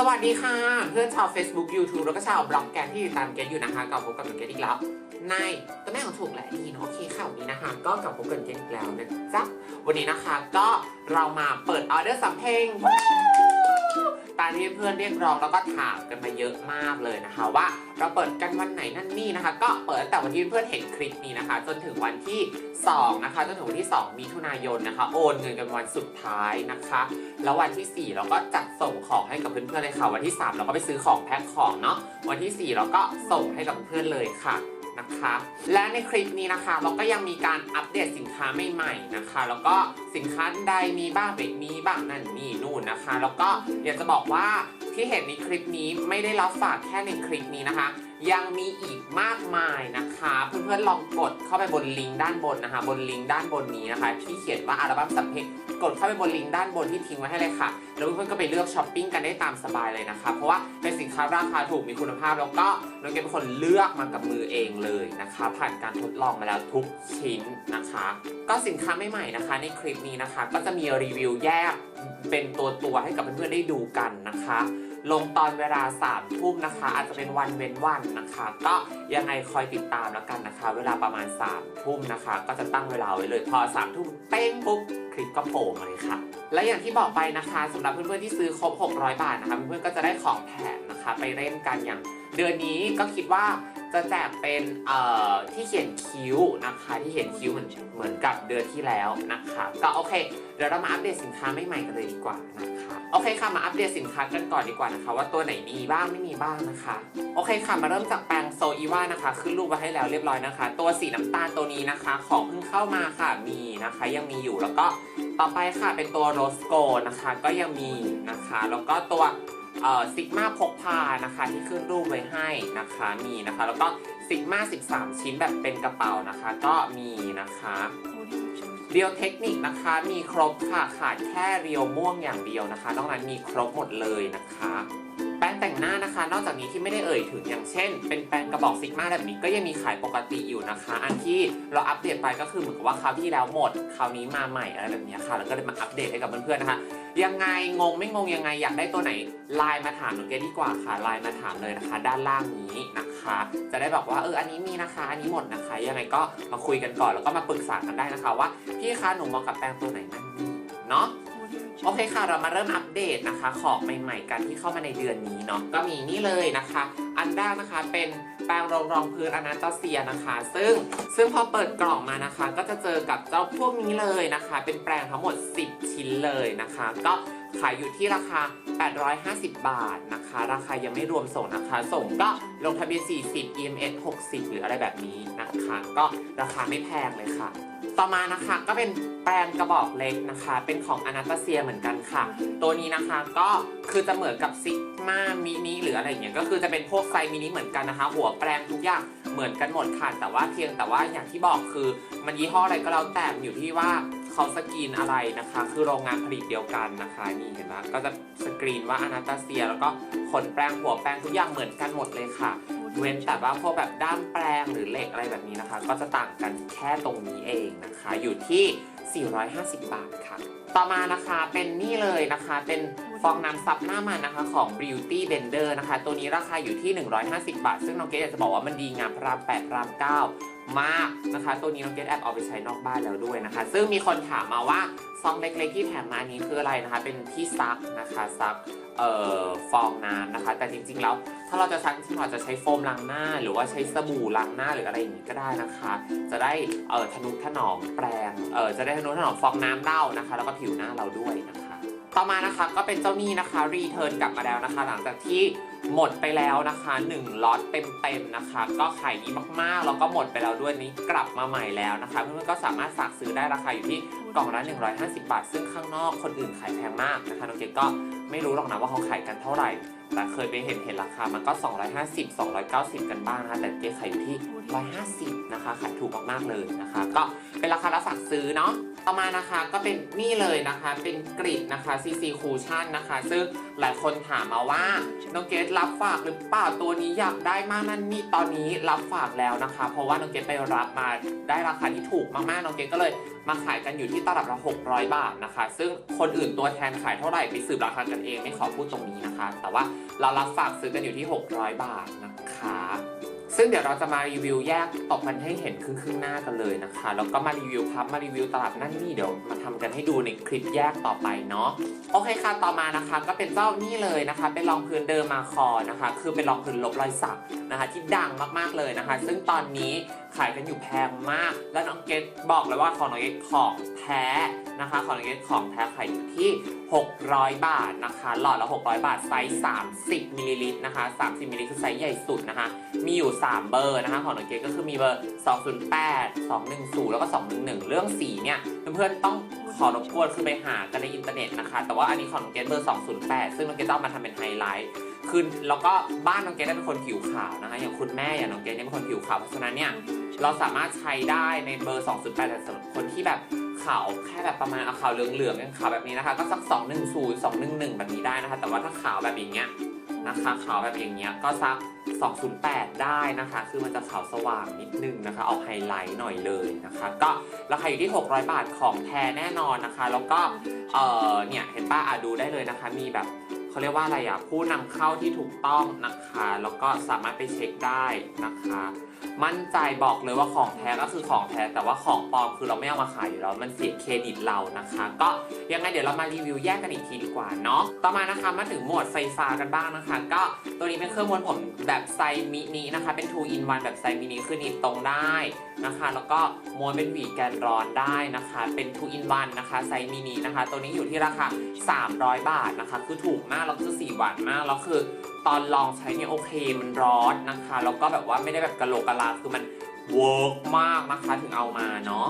สวัสดีค่ะ เพื่อนชาว Facebook YouTube แล้วก็ชาวบล็อกแกนที่ติดตามเกนอยู่นะคะกลับพบกับเกนอีกแล้วในตัวแม่ของถูกแหละดีเนาะโอเคข่าวนนี้นะคะ ก็กลับพบกับเกนอีกแล้วนะจ๊ะวันนี้นะคะก็เรามาเปิดออเดอร์สำเพ็ง ที่เพื่อนเรียกร้องแล้วก็ถามกันมาเยอะมากเลยนะคะ ว่าเราเปิดกันวันไหนนั่นนี่นะคะ ก็เปิดแต่วันที่เพื่อนเห็นคลิปนี้นะคะ จนถึงวันที่2นะคะจนถึงวันที่ 2มิถุนายนนะคะ โอนเงินกันวันสุดท้ายนะคะ แล้ววันที่ 4 เราก็จัดส่งของให้กับเพื่อนๆเลยค่ะ วันที่ 3 เราก็ไปซื้อของแพ็คของเนาะวันที่ 4 เราก็ส่งให้กับเพื่อนๆเลยค่ะ นะคะ และในคลิปนี้นะคะเราก็ยังมีการอัปเดตสินค้าใหม่ๆนะคะ แล้วก็สินค้าใดมีบ้างเบกมีบ้างนั่นนี่นู่นนะคะ แล้วก็อยากจะบอกว่าที่เห็นในคลิปนี้ไม่ได้รับฝากแค่ในคลิปนี้นะคะ ยังมีอีกมากมายนะคะ เพื่อนๆลองกดเข้าไปบนลิงก์ด้านบนนะคะ บนลิงก์ด้านบนนี้นะคะ ที่เขียนว่าอัลบั้มสัมเพลงกดเข้าไปบนลิงก์ด้านบนที่ทิ้งไว้ให้เลยค่ะ แล้วเพื่อนๆก็ไปเลือกช้อปปิ้งกันได้ตามสบายเลยนะคะ เพราะว่าเป็นสินค้าราคาถูกมีคุณภาพ แล้วก็น้องเกดเป็นคนเลือกมากับมือเองเลยนะคะ ผ่านการทดลองมาแล้วทุกชิ้นนะคะ ก็สินค้าใหม่ๆนะคะ ในคลิปนี้นะคะ ก็จะมีรีวิวแยกเป็นตัวตัวๆให้กับเพื่อนๆได้ดูกันนะคะลงตอนเวลา3ามทุ่มนะคะ อาจจะเป็นวันเว้นวันนะคะ ก็ยังไงคอยติดตามแล้วกันนะคะ เวลาประมาณ3ามทุ่มนะคะ ก็จะตั้งเวลาไว้เลยพอ3ามทุ่มเป้งปุ๊บคลิปก็โผล่มาเลยค่ะ และอย่างที่บอกไปนะคะสำหรับเพื่อนๆที่ซื้อครบ 600 บาทนะคะเพื่อนๆก็จะได้ของแถมนะคะ ไปเล่นกันอย่างเดือนนี้ก็คิดว่าจะแจกเป็นเอ่อที่เขียนคิ้วนะคะ ที่เขียนคิ้วเหมือนเหมือนกับเดือนที่แล้วนะคะ ก็โอเค เดี๋ยวเรามาอัปเดตสินค้าใหม่ๆกันเลยดีกว่านะคะ โอเคค่ะมาอัปเดตสินค้ากันก่อนดีกว่านะคะ ว่าตัวไหนมีบ้างไม่มีบ้างนะคะ โอเคค่ะมาเริ่มจากแปรงโซอีว่านะคะขึ้นรูปไว้ให้แล้วเรียบร้อยนะคะ ตัวสีน้ำตาลตัวนี้นะคะ ของเพิ่งเข้ามาค่ะมีนะคะ ยังมีอยู่แล้วก็ต่อไปค่ะเป็นตัวโรสโกนะคะ ก็ยังมีนะคะ แล้วก็ตัวเอ่อซิกมาพกพานะคะที่ขึ้นรูปไว้ให้นะคะมีนะคะ แล้วก็ซิกมา13 ชิ้นแบบเป็นกระเป๋านะคะ ก็มีนะคะ เรียวเทคนิคนะคะมีครบค่ะขาดแค่เรียวม่วงอย่างเดียวนะคะนอกนั้นมีครบหมดเลยนะคะ แป้งแต่งหน้านะคะ นอกจากนี้ที่ไม่ได้เอ่ยถึงอย่างเช่น เป็นแป้งกระบอกซิกมาแบบนี้ก็ยังมีขายปกติอยู่นะคะ อันที่เราอัปเดตไปก็คือเหมือนกับว่าคราวที่แล้วหมดคราวนี้มาใหม่อะไรแบบนี้ค่ะ แล้วก็เลยมาอัปเดตให้กับเพื่อนๆนะคะยังไงงงไม่งงยังไงอยากได้ตัวไหนไลน์มาถามหนูเกดดีกว่าค่ะไลน์มาถามเลยนะคะ ด้านล่างนี้นะคะ จะได้บอกว่าเอออันนี้มีนะคะ อันนี้หมดนะคะ ยังไงก็มาคุยกันก่อนแล้วก็มาปรึกษากันได้นะคะว่าพี่คะหนูเหมาะกับแปรงตัวไหนนั่นนี่เนาะ โอเคค่ะ เรามาเริ่มอัปเดตนะคะ ของใหม่ ๆ กันที่เข้ามาในเดือนนี้เนาะก็มีนี่เลยนะคะ อันแรกนะคะเป็น แปรงรองรองพื้นอนาตาเซียนะคะ ซึ่งซึ่งพอเปิดกล่องมานะคะ ก็จะเจอกับเจ้าพวกนี้เลยนะคะ เป็นแปรงทั้งหมด 10 ชิ้นเลยนะคะ ก็ขายอยู่ที่ราคา 850 บาทนะคะ ราคายังไม่รวมส่งนะคะ ส่งก็ลงทะเบียน 40 EMS 60 หรืออะไรแบบนี้นะคะ ก็ราคาไม่แพงเลยค่ะ ต่อมานะคะก็เป็นแปรงกระบอกเล็กนะคะ เป็นของอนาตาเซียเหมือนกันค่ะ ตัวนี้นะคะก็คือจะเหมือนกับซิกมามินิหรืออะไรอย่างเงี้ย ก็คือจะเป็นพวกไซมินิเหมือนกันนะคะ หัวแปรงทุกอย่างเหมือนกันหมดค่ะแต่ว่าเพียงแต่ว่าอย่างที่บอกคือ มันยี่ห้ออะไรก็แล้วแต่มันอยู่ที่ว่าเขาสกรีนอะไรนะคะ คือโรงงานผลิตเดียวกันนะคะนี่เห็นไหมก็จะสกรีนว่าอนาตาเซีย แล้วก็ขนแปรงหัวแปรงทุกอย่างเหมือนกันหมดเลยค่ะ เว้นแต่ว่าพวกแบบด้ามแปรงหรือเหล็กอะไรแบบนี้นะคะ ก็จะต่างกันแค่ตรงนี้เองนะคะ อยู่ที่ 450 บาทค่ะ ต่อมานะคะเป็นนี่เลยนะคะ เป็นฟองน้ำซับหน้ามันนะคะของ Beauty Blender นะคะ ตัวนี้ราคาอยู่ที่ 150 บาท ซึ่งน้องเกดอยากจะบอกว่ามันดีงามพระราม8พระราม9 มากนะคะ ตัวนี้น้องเกดแอบเอาไปใช้นอกบ้านแล้วด้วยนะคะ ซึ่งมีคนถามมาว่าซองเล็กๆที่แถมมานี้คืออะไรนะคะ เป็นที่ซักนะคะซักเอ่อฟองน้ำนะคะ แต่จริงๆแล้ว ถ้าเราจะซักจริงๆเราอาจจะใช้โฟมล้างหน้า หรือว่าใช้สบู่ล้างหน้าหรืออะไรอย่างนี้ก็ได้นะคะ จะได้เอ่อทนุถนอมแปรงเอ่อจะได้ทนุถนอมฟองน้ำเน่านะคะ แล้วก็ผิวหน้าเราด้วยนะคะ ต่อมานะคะก็เป็นเจ้านี่นะคะรีเทิร์นกลับมาแล้วนะคะ หลังจากที่หมดไปแล้วนะคะ1ล็อตเต็มๆนะคะ ก็ขายดีมากๆ แล้วก็หมดไปแล้วด้วยนี้กลับมาใหม่แล้วนะคะ เพื่อนๆก็สามารถสั่งซื้อได้ราคาอยู่ที่กล่องละ150 บาท ซึ่งข้างนอกคนอื่นขายแพงมากนะคะน้องเกดก็ไม่รู้หรอกนะว่าเขาขายกันเท่าไหร่ แต่เคยไปเห็นเห็นราคามันก็ 250 290 กันบ้างนะคะแต่เกดขายอยู่ที่ 150 นะคะ ขายถูกมากๆเลยนะคะ ก็เป็นราคารับสั่งซื้อเนาะต่อมานะคะก็เป็นนี่เลยนะคะ เป็นกริดนะคะ CC Cushion นะคะ ซึ่งหลายคนถามมาว่าน้องเกดรับฝากหรือเปล่าตัวนี้อยากได้มากนั่นนี่ตอนนี้รับฝากแล้วนะคะ เพราะว่าน้องเกดไปรับมาได้ราคาที่ถูกมากๆน้องเกดก็เลยมาขายกันอยู่ที่ตลับละ600 บาทนะคะ ซึ่งคนอื่นตัวแทนขายเท่าไหร่ไปสืบราคากันเองไม่ขอพูดตรงนี้นะคะ แต่ว่าเรารับฝากซื้อกันอยู่ที่ 600 บาทนะคะ ซึ่งเดี๋ยวเราจะมารีวิวแยกออกมันให้เห็นครึ่งๆหน้ากันเลยนะคะ แล้วก็มารีวิวพับมารีวิวตลับนั่นนี่เดี๋ยวมาทำกันให้ดูในคลิปแยกต่อไปเนาะโอเคค่ะต่อมานะคะ ก็เป็นเจ้านี่เลยนะคะ เป็นรองพื้นเดิมมาคอนะคะ คือเป็นรองพื้นลบรอยสักนะคะ ที่ดังมากๆเลยนะคะ ซึ่งตอนนี้ขายกันอยู่แพงมาก แล้วน้องเกดบอกเลยว่าของน้องเกดของแท้นะคะ ของน้องเกดของแท้ขายอยู่ที่ 600 บาทนะคะ หลอดละ 600 บาท ไซส์ 30มิลลิลิตรนะคะ 30มิลลิลิตรคือไซส์ใหญ่สุดนะคะ มีอยู่ 3 เบอร์นะคะ ของน้องเกดก็คือมีเบอร์ 208 210 แล้วก็ 211 เรื่องสีเนี่ยเพื่อนๆต้องขอรบกวนคือไปหากันในอินเทอร์เน็ตนะคะ แต่ว่าอันนี้ของน้องเกดเบอร์ 208 ซึ่งน้องเกดจะเอามาทำเป็นไฮไลท์ คือแล้วก็บ้านน้องเกดเป็นคนผิวขาวนะคะอย่างคุณแม่อย่างน้องเกดเนี่ยเป็นคนผิวขาวเพราะฉะนั้นเนี่ยเราสามารถใช้ได้ในเบอร์ 208แต่สำหรับคนที่แบบขาวแค่แบบประมาณเอาขาวเหลืองๆอย่างขาวแบบนี้นะคะ ก็สัก 210 211 แบบนี้ได้นะคะ แต่ว่าถ้าขาวแบบอย่างเงี้ยนะคะขาวแบบอย่างเงี้ยก็สัก 208 ได้นะคะ คือมันจะขาวสว่างนิดนึงนะคะ ออกไฮไลท์หน่อยเลยนะคะ ก็ราคาอยู่ที่ 600 บาทของแท้แน่นอนนะคะ แล้วก็เออเนี่ยเห็นป้าอะดูได้เลยนะคะ มีแบบ เขาเรียกว่าอะไรอะผู้นำเข้าที่ถูกต้องนะคะ แล้วก็สามารถไปเช็คได้นะคะ มั่นใจบอกเลยว่าของแท้ก็คือของแท้แต่ว่าของปลอมคือเราไม่เอามาขายอยู่แล้วมันเสียเครดิตเรานะคะ ก็ยังไงเดี๋ยวเรามารีวิวแยกกันอีกทีดีกว่าเนาะต่อมานะคะมาถึงหมดไฟฟ้ากันบ้างนะคะ ก็ตัวนี้เป็นเครื่องม้วนผมแบบไซมินินะคะ เป็น 2 in 1แบบไซมินิคือหนีบตรงได้นะคะ แล้วก็ม้วนเป็นหวีแกนร้อนได้นะคะ เป็น 2 in 1นะคะไซมินินะคะ ตัวนี้อยู่ที่ราคา 300 บาทนะคะ คือถูกมากแล้วคือ4วัตต์มากแล้วคือตอนลองใช้เนี่ยโอเคมันร้อนนะคะแล้วก็แบบว่าไม่ได้แบบกะโหลกกะลาคือมันเวิร์กมากนะคะถึงเอามาเนาะ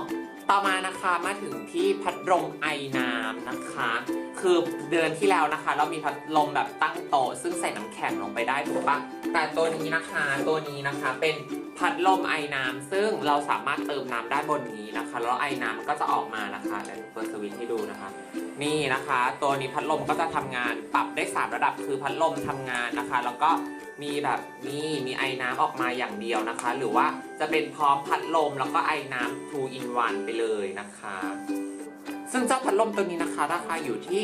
ต่อมานะคะมาถึงที่พัดลมไอน้ำนะคะ คือเดือนที่แล้วนะคะ เรามีพัดลมแบบตั้งโต๊ะซึ่งใส่น้ำแข็งลงไปได้ถูกปะแต่ตัวนี้นะคะตัวนี้นะคะเป็นพัดลมไอน้ำซึ่งเราสามารถเติมน้ำด้บนนี้นะคะ แล้วไอน้ำก็จะออกมานะคะเดี๋ยวเปิดสวิตช์ให้ดูนะคะ นี่นะคะ ตัวนี้พัดลมก็จะทำงานปรับได้ 3 ระดับคือพัดลมทำงานนะคะ แล้วก็มีแบบนี่มีไอน้ำออกมาอย่างเดียวนะคะ หรือว่าจะเป็นพร้อมพัดลมแล้วก็ไอน้ำ2 in 1ไปเลยนะคะ ซึ่งเจ้าพัดลมตัวนี้นะคะ ราคาอยู่ที่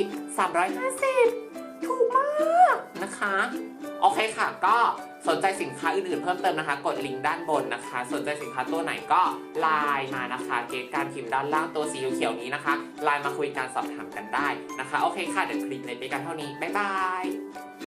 350 ถูกมากนะคะ โอเคค่ะ ก็สนใจสินค้าอื่นๆเพิ่มเติมนะคะ กดลิงก์ด้านบนนะคะ สนใจสินค้าตัวไหนก็ไลน์มานะคะเกตการพิมพ์ด้านล่างตัวสีเขียวๆนี้นะคะไลน์มาคุยการสอบถามกันได้นะคะ โอเคค่ะ เดี๋ยวคลิปในไปกันเท่านี้ บ๊ายบาย